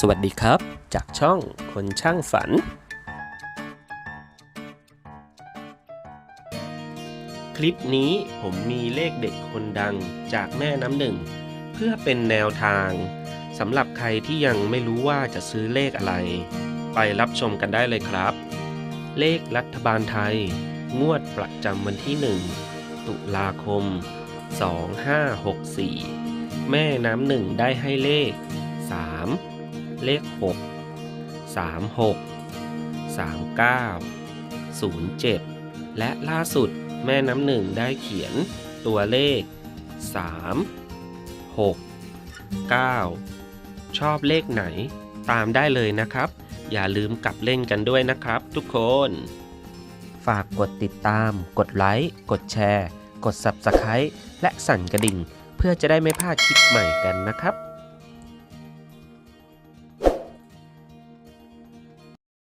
สวัสดีครับ จากช่องคนช่างฝัน คลิปนี้ผมมีเลขเด็ดคนดังจากแม่น้ำหนึ่ง เพื่อเป็นแนวทางสำหรับใครที่ยังไม่รู้ว่าจะซื้อเลขอะไร ไปรับชมกันได้เลยครับ เลขรัฐบาลไทย งวดประจำวันที่ 1 ตุลาคม 2564 แม่น้ำหนึ่งได้ให้เลข 3 เลข 6 36 39 07 และล่าสุดแม่น้ำหนึ่งได้เขียนตัวเลข 3 6 9 ชอบเลขไหนตามได้เลยนะครับ อย่าลืมกลับเล่นกันด้วยนะครับทุกคน ฝากกดติดตาม กดไลค์ กดแชร์ กด Subscribe และสั่นกระดิ่ง เพื่อจะได้ไม่พลาดคลิปใหม่กันนะครับ